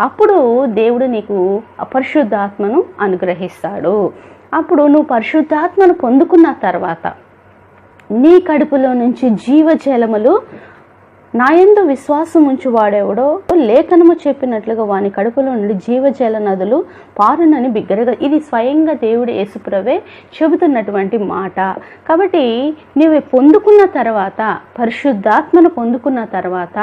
అప్పుడు దేవుడు నీకు పరిశుద్ధాత్మను అనుగ్రహిస్తాడు. అప్పుడు నువ్వు పరిశుద్ధాత్మను పొందుకున్న తర్వాత నీ కడుపులో నుంచి జీవజలములు నాయందు విశ్వాసం ఉంచు వాడెవడో లేఖనము చెప్పినట్లుగా వాని కడుపులో నుండి జీవజల నదులు పారునని బిగ్గరగా ఇది స్వయంగా దేవుడు యేసుప్రవే చెబుతున్నటువంటి మాట. కాబట్టి నీవు పొందుకున్న తర్వాత పరిశుద్ధాత్మను పొందుకున్న తర్వాత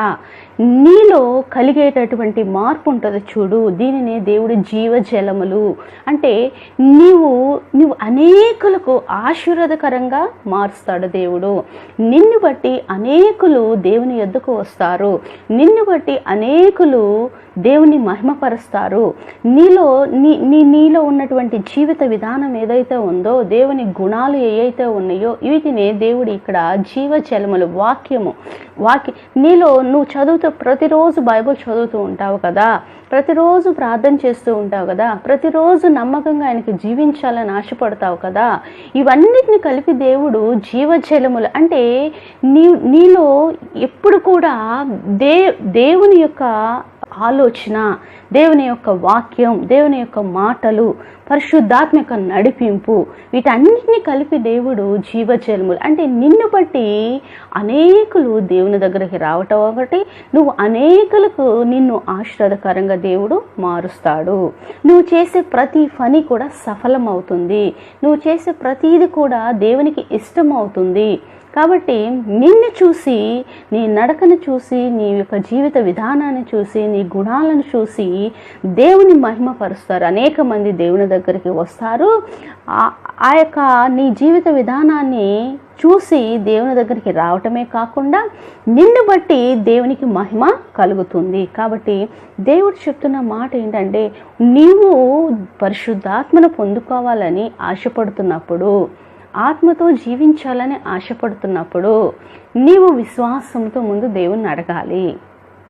నీలో కలిగేటటువంటి మార్పు ఉంటుంది చూడు. దీనినే దేవుడు జీవజలములు. అంటే నీవు నువ్వు అనేకులకు ఆశీర్వాదకరంగా మారుస్తాడు దేవుడు. నిన్ను బట్టి అనేకులు దేవుని ఎద్దుకు వస్తారు. నిన్ను బట్టి అనేకులు దేవుని మహిమపరుస్తారు. నీలో నీ నీ నీలో ఉన్నటువంటి జీవిత విధానం ఏదైతే ఉందో దేవుని గుణాలు ఏవైతే ఉన్నాయో వీటిని దేవుడు ఇక్కడ జీవజలములు వాక్యము వాక్య నీలో నువ్వు చదువుతూ ప్రతిరోజు బైబిల్ చదువుతూ ఉంటావు కదా? ప్రతిరోజు ప్రార్థన చేస్తూ ఉంటావు కదా? ప్రతిరోజు నమ్మకంగా ఆయనకి జీవించాలని ఆశపడతావు కదా? ఇవన్నిటిని కలిపి దేవుడు జీవజలములు అంటే నీ నీలో ఎప్పుడు కూడా దే దేవుని యొక్క ఆలోచన దేవుని యొక్క వాక్యం దేవుని యొక్క మాటలు పరిశుద్ధాత్మ యొక్క నడిపింపు వీటన్నిటిని కలిపి దేవుడు జీవజలములు. అంటే నిన్ను బట్టి అనేకులు దేవుని దగ్గరికి రావటం ఒకటి నువ్వు అనేకులకు నిన్ను ఆశీర్వాదకరంగా దేవుడు మారుస్తాడు. నువ్వు చేసే ప్రతి పని కూడా సఫలమవుతుంది. నువ్వు చేసే ప్రతీది కూడా దేవునికి ఇష్టం అవుతుంది కాబట్టి నిన్ను చూసి నీ నడకను చూసి నీ యొక్క జీవిత విధానాన్ని చూసి నీ గుణాలను చూసి దేవుని మహిమపరుస్తారు. అనేక మంది దేవుని దగ్గరికి వస్తారు. ఆ- ఆ యొక్క నీ జీవిత విధానాన్ని చూసి దేవుని దగ్గరికి రావటమే కాకుండా నిన్ను బట్టి దేవునికి మహిమ కలుగుతుంది. కాబట్టి దేవుడు చెప్తున్న మాట ఏంటంటే నీవు పరిశుద్ధాత్మను పొందుకోవాలని ఆశపడుతున్నప్పుడు ఆత్మతో జీవించాలని ఆశపడుతున్నప్పుడు నీవు విశ్వాసంతో ముందు దేవుణ్ణి అడగాలి.